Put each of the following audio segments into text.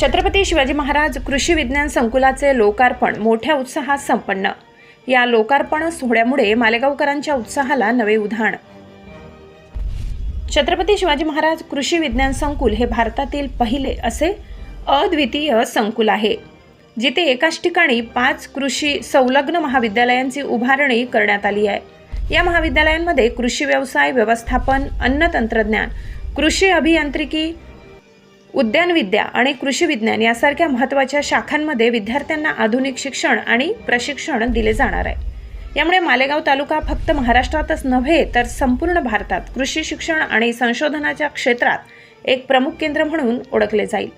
छत्रपती शिवाजी महाराज कृषी विज्ञान संकुलाचे लोकार्पण मोठ्या उत्साहात संपन्न. या लोकार्पण सोहळ्यामुळे मालेगावकरांच्या उत्साहाला नवे उधाण. छत्रपती शिवाजी महाराज कृषी विज्ञान संकुल हे भारतातील पहिले असे अद्वितीय संकुल आहे जिथे एकाच ठिकाणी पाच कृषी संलग्न महाविद्यालयांची उभारणी करण्यात आली आहे. या महाविद्यालयांमध्ये कृषी व्यवसाय व्यवस्थापन अन्न तंत्रज्ञान कृषी अभियांत्रिकी उद्यानविद्या आणि कृषी विज्ञान यासारख्या महत्त्वाच्या शाखांमध्ये विद्यार्थ्यांना आधुनिक शिक्षण आणि प्रशिक्षण दिले जाणार आहे. यामुळे मालेगाव तालुका फक्त महाराष्ट्रातच नव्हे तर संपूर्ण भारतात कृषी शिक्षण आणि संशोधनाच्या क्षेत्रात एक प्रमुख केंद्र म्हणून ओळखले जाईल.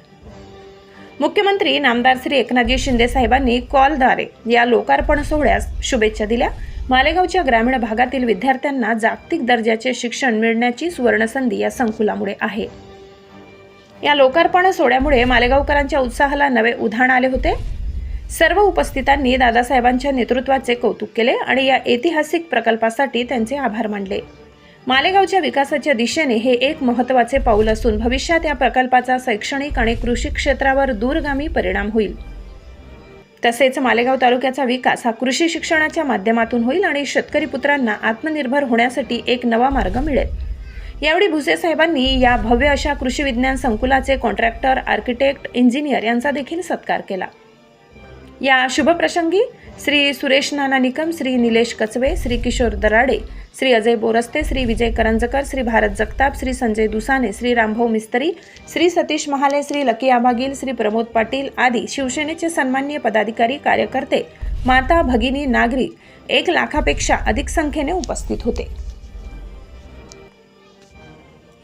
मुख्यमंत्री नामदार श्री एकनाथजी शिंदे साहेबांनी कॉलद्वारे या लोकार्पण सोहळ्यास शुभेच्छा दिल्या. मालेगावच्या ग्रामीण भागातील विद्यार्थ्यांना जागतिक दर्जाचे शिक्षण मिळण्याची सुवर्णसंधी या संकुलामुळे आहे. या लोकार्पण सोहळ्यामुळे मालेगावकरांच्या उत्साहाला नवे उधाण आले होते. सर्व उपस्थितांनी दादासाहेबांच्या नेतृत्वाचे कौतुक केले आणि या ऐतिहासिक प्रकल्पासाठी त्यांचे आभार मानले. मालेगावच्या विकासाच्या दिशेने हे एक महत्त्वाचे पाऊल असून भविष्यात या प्रकल्पाचा शैक्षणिक आणि कृषी क्षेत्रावर दूरगामी परिणाम होईल. तसेच मालेगाव तालुक्याचा विकास हा कृषी शिक्षणाच्या माध्यमातून होईल आणि शेतकरी पुत्रांना आत्मनिर्भर होण्यासाठी एक नवा मार्ग मिळेल. यावेळी भुसे साहेबांनी या भव्य अशा कृषी विज्ञान संकुलाचे कॉन्ट्रॅक्टर आर्किटेक्ट इंजिनियर यांचा देखील सत्कार केला. या शुभप्रसंगी श्री सुरेश नाना निकम श्री निलेश कचवे श्री किशोर दराडे श्री अजय बोरस्ते श्री विजय करंजकर श्री भारत जगताप श्री संजय दुसाने श्री रामभाऊ मिस्त्री श्री सतीश महाले श्री लकी आबागील श्री प्रमोद पाटील आदी शिवसेनेचे सन्माननीय पदाधिकारी कार्यकर्ते माता भगिनी नागरिक एक लाखापेक्षा अधिक संख्येने उपस्थित होते.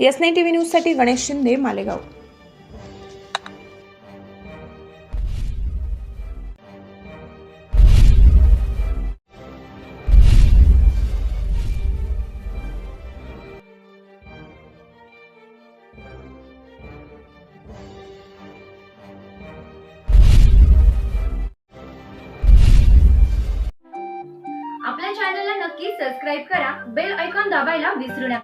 एस नाईन टी व्ही न्यूजसाठी गणेश शिंदे मालेगाव. आपल्या चॅनलला नक्की सबस्क्राईब करा बेल ऐकॉन दाबायला विसरू नका.